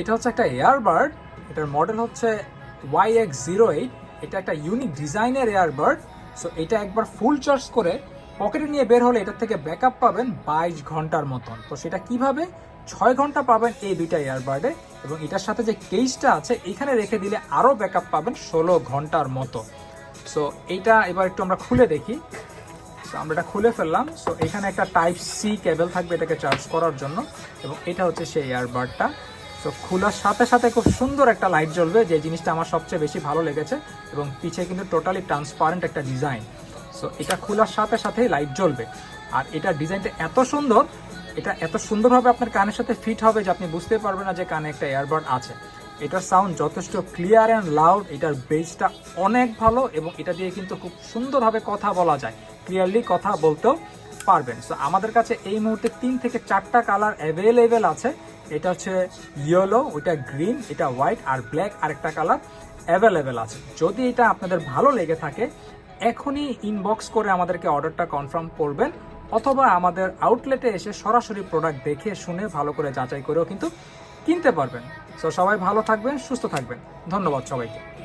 এটা হচ্ছে একটা এয়ারবার্ড এটার মডেল হচ্ছে ওয়াই এক্স জিরো এইট এটা একটা ইউনিক ডিজাইনের এয়ারবার্ড সো এটা একবার ফুল চার্জ করে পকেটে নিয়ে বের হলে এটার থেকে ব্যাকআপ পাবেন বাইশ ঘণ্টার মতন। তো সেটা কীভাবে? ছয় ঘণ্টা পাবেন এই দুইটা এয়ারবার্ডে এবং এটার সাথে যে কেসটা আছে, এখানে রেখে দিলে আরও ব্যাকআপ পাবেন ষোলো ঘণ্টার মতো। সো এইটা এবার একটু আমরা খুলে দেখি। সো আমরা এটা খুলে ফেললাম। সো এখানে একটা টাইপ সি কেবল থাকবে এটাকে চার্জ করার জন্য এবং এটা হচ্ছে সেই এয়ারবাডটা সো খোলার সাথে সাথে খুব সুন্দর একটা লাইট জ্বলবে, যে জিনিসটা আমার সবচেয়ে বেশি ভালো লেগেছে এবং পিছে কিন্তু টোটালি ট্রান্সপারেন্ট একটা ডিজাইন সো এটা খোলার সাথে সাথেই লাইট জ্বলবে। আর এটা ডিজাইনটা এত সুন্দর, এটা এত সুন্দরভাবে আপনার কানের সাথে ফিট হবে যে আপনি বুঝতে পারবেন না যে কানে একটা এয়ারবাড আছে। এটার সাউন্ড যথেষ্ট ক্লিয়ার অ্যান্ড লাউড এটার বেসটা অনেক ভালো এবং এটা দিয়ে কিন্তু খুব সুন্দরভাবে কথা বলা যায়। ক্লিয়ারলি কথা বলতেও পারবেন। সো আমাদের কাছে এই মুহূর্তে তিন থেকে চারটা কালার অ্যাভেলেবেল আছে। এটা হচ্ছে ইয়েলো ওইটা গ্রিন এটা হোয়াইট আর ব্ল্যাক আরেকটা কালার অ্যাভেলেবেল আছে। যদি এটা আপনাদের ভালো লেগে থাকে, এখনই ইনবক্স করে আমাদেরকে অর্ডারটা কনফার্ম করবেন, অথবা আমাদের আউটলেটে এসে সরাসরি প্রোডাক্ট দেখে শুনে ভালো করে যাচাই করেও কিন্তু কিনতে পারবেন। সো সবাই ভালো থাকবেন, সুস্থ থাকবেন। ধন্যবাদ সবাইকে।